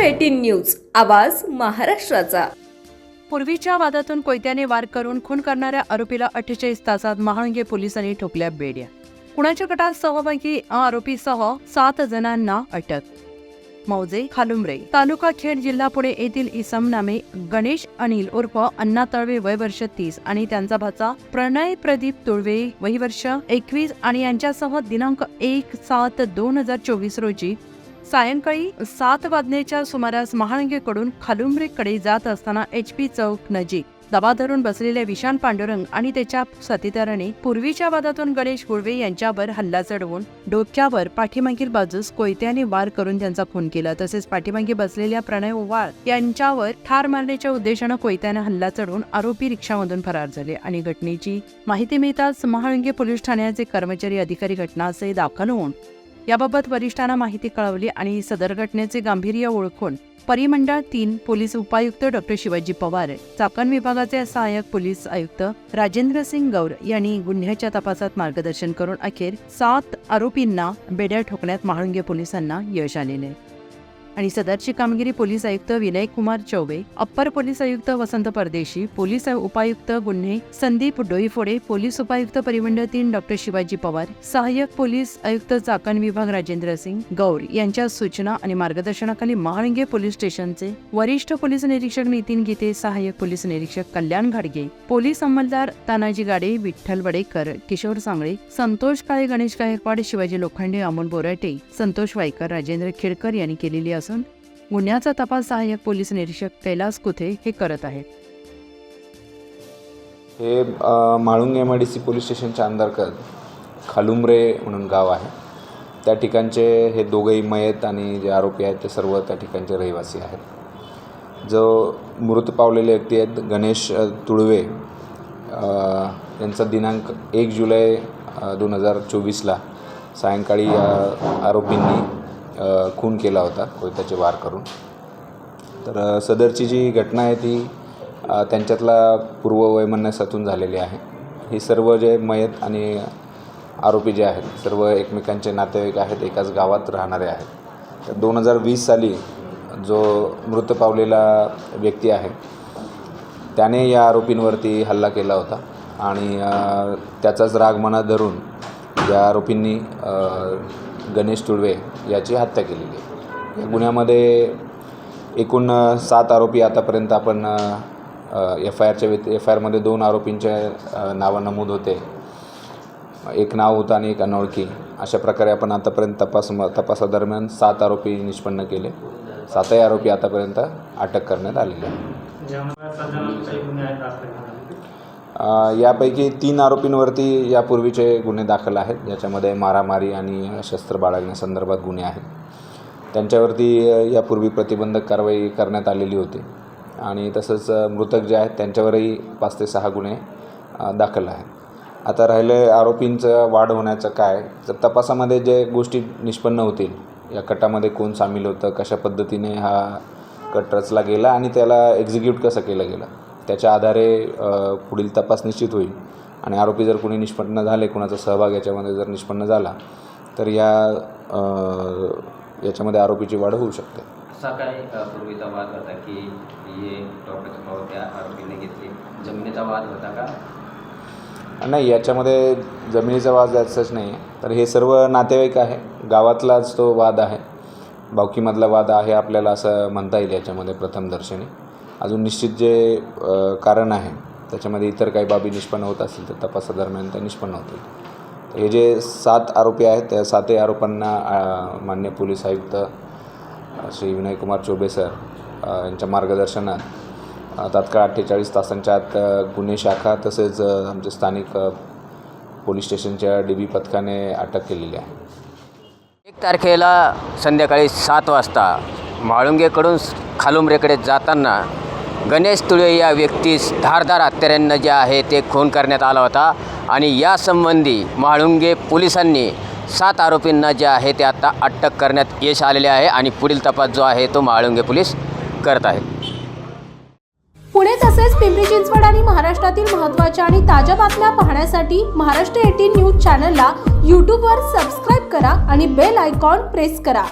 Eighteen news आवाज महाराष्ट्राचा. पूर्वीच्या वादातून कोयत्याने वार करून खून करणाऱ्या आरोपीला अठ्ठेचाळीस तासात महाळंगे पोलिसांनी ठोकल्या बेड्या. कुणाच्या गटात सहभागी आरोपीसह सात जणांना अटक. मौजे खालुमरे तालुका खेड जिल्हा पुणे येथील इसम नामे गणेश अनिल उर्फ अण्णा तळवे वय वर्ष तीस आणि त्यांचा भाचा प्रणय प्रदीप तुळवे वय वर्ष एकवीस आणि यांच्यासह दिनांक एक सात दोन हजार चोवीस रोजी सायंकाळी सात वाजण्याच्या सुमारास महाळंगेकडून खालुंबरेकडे जात असताना एच पी चौक नजीक दबा धरून बसलेले विशाल पांडुरंग आणि त्याच्या साथीदाराने पूर्वीच्या वादातून गणेश गुळवे यांच्यावर हल्ला चढवून डोक्यावर पाठीमागील बाजूस कोयत्याने वार करून त्यांचा खून केला. तसेच पाठीमागे बसलेल्या प्रणय ओवाळ यांच्यावर ठार मारण्याच्या उद्देशानं कोयत्याने हल्ला चढवून आरोपी रिक्षामधून फरार झाले आणि घटनेची माहिती मिळताच महाळंगे पोलीस ठाण्याचे कर्मचारी अधिकारी घटनास्थळी दाखल होऊन याबाबत वरिष्ठांना माहिती कळवली आणि सदर घटनेचे गांभीर्य ओळखून परिमंडळ तीन पोलीस उपायुक्त डॉक्टर शिवाजी पवार चाकण विभागाचे सहाय्यक पोलीस आयुक्त राजेंद्र सिंग गौर यांनी गुन्ह्याच्या तपासात मार्गदर्शन करून अखेर सात आरोपींना बेड्या ठोकण्यात महाळुंगे पोलिसांना यश आलेले आहे. आणि सदरची कामगिरी पोलीस आयुक्त विनय कुमार चौबे अप्पर पोलीस आयुक्त वसंत परदेशी पोलीस उपायुक्त गुन्हे संदीप डोईफोडे पोलीस उपायुक्त परिमंडळ तीन डॉक्टर शिवाजी पवार सहाय्यक पोलीस आयुक्त चाकण विभाग राजेंद्र सिंग गौर यांच्या सूचना आणि मार्गदर्शनाखाली महाळंगे पोलीस स्टेशनचे वरिष्ठ पोलीस निरीक्षक नितीन गीते सहाय्यक पोलीस निरीक्षक कल्याण घाडगे पोलीस अंमलदार तानाजी गाडे विठ्ठल वडेकर किशोर सांगळे संतोष काळे गणेश गायकवाड शिवाजी लोखंडे अमोल बोराटे संतोष वायकर राजेंद्र खेडकर यांनी केलेली असून गुन्ह्याचा तपास सहाय्यक पोलीस निरीक्षक कैलास कुथे हे करत आहेत. हे Malung M I D C police स्टेशनच्या अंतर्गत खालुमरे म्हणून गाव आहे. त्या ठिकाणचे हे दोघंही मयत आणि जे आरोपी आहेत ते सर्व त्या ठिकाणचे रहिवासी आहेत. जो मृत पावलेले व्यक्ती आहेत गणेश तुळवे यांचा दिनांक एक जुलै दोन हजार चोवीसला सायंकाळी आरोपींनी खून केला होता कोयत्याचे वार करून. तर सदरची जी घटना आहे ती त्यांच्यातला पूर्ववैमनस्यातून झालेली आहे. ही सर्व जे मयत आणि आरोपी जे आहेत सर्व एकमेकांचे नातेवाईक आहेत एकाच गावात राहणारे आहेत. तर दोन हजार वीस साली जो मृत पावलेला व्यक्ती आहे त्याने या आरोपींवरती हल्ला केला होता आणि त्याचाच राग मनात धरून या आरोपींनी गणेश तुळवे याची हत्या केलेली आहे. या गुन्ह्यामध्ये एकूण सात आरोपी आतापर्यंत आपण एफ आय आरच्या व्यत एफ आय आरमध्ये दोन आरोपींच्या नावं नमूद होते. एक नाव होतं आणि एक अनोळखी. अशा प्रकारे आपण आतापर्यंत तपास तपासादरम्यान सात आरोपी निष्पन्न केले. सातही आरोपी आतापर्यंत अटक करण्यात आलेले आहे यापैकी तीन आरोपींवरती यापूर्वीचे गुन्हे दाखल आहेत. ज्याच्यामध्ये मारामारी आणि शस्त्र बाळगण्यासंदर्भात गुन्हे आहेत. त्यांच्यावरती यापूर्वी प्रतिबंधक कारवाई करण्यात आलेली होती. आणि तसंच मृतक जे आहेत त्यांच्यावरही पाच ते सहा गुन्हे दाखल आहेत. आता राहिले आरोपींचं वाढ होण्याचं काय? तर तपासामध्ये जे गोष्टी निष्पन्न होतील या कटामध्ये कोण सामील होतं कशा पद्धतीने हा कट रचला गेला आणि त्याला एक्झिक्यूट कसं केलं गेलं? त्याच्या आधारे पुढील तपास निश्चित होईल. आणि आरोपी जर कोणी निष्पन्न झाले कोणाचा सहभाग याच्यामध्ये जर निष्पन्न झाला तर या याच्यामध्ये आरोपीची वाढ होऊ शकते. असा काय अ, पूर्वीचा वाद होता की हे टोकाची पाव त्या आरोपीने घेतली. जमिनीचा वाद होता का? नाही याच्यामध्ये जमिनीचा वाद याचाच नाही आहे तर हे सर्व नातेवाईक आहे. गावातलाच तो वाद आहे. बावकीमधला वाद आहे आपल्याला असं म्हणता येईल याच्यामध्ये प्रथमदर्शनी अजून निश्चित जे कारण आहे त्याच्यामध्ये इतर काही बाबी निष्पन्न होत असतील तर तपासादरम्यान त्या निष्पन्न होतील. हे जे सात आरोपी आहेत त्या सातही आरोपांना मान्य पोलीस आयुक्त श्री विनयकुमार चोबे सर यांच्या मार्गदर्शनात तात्काळ अठ्ठेचाळीस तासांच्या आत गुन्हे शाखा तसेच आमचे स्थानिक पोलीस स्टेशनच्या डी बी पथकाने अटक केलेली आहे. एक तारखेला संध्याकाळी सात वाजता म्हाळुंगेकडून खालुमरेकडे जाताना गणेश तुळे या व्यक्तीस धारदार हत्यारांना जे आहे ते खून करण्यात आला होता. आणि यासंबंधी म्हाळुंगे पोलिसांनी सात आरोपींना जे आहे ते आता अटक करण्यात यश आलेले आहे. आणि पुढील तपास जो आहे तो म्हाळुंगे पोलीस करत आहेत. पुणे तसेच पिंपरी चिंचवड आणि महाराष्ट्रातील महत्त्वाच्या आणि ताज्या बातम्या पाहण्यासाठी महाराष्ट्र एटीन न्यूज चॅनलला यूट्यूबवर सबस्क्राईब करा आणि बेल आयकॉन प्रेस करा.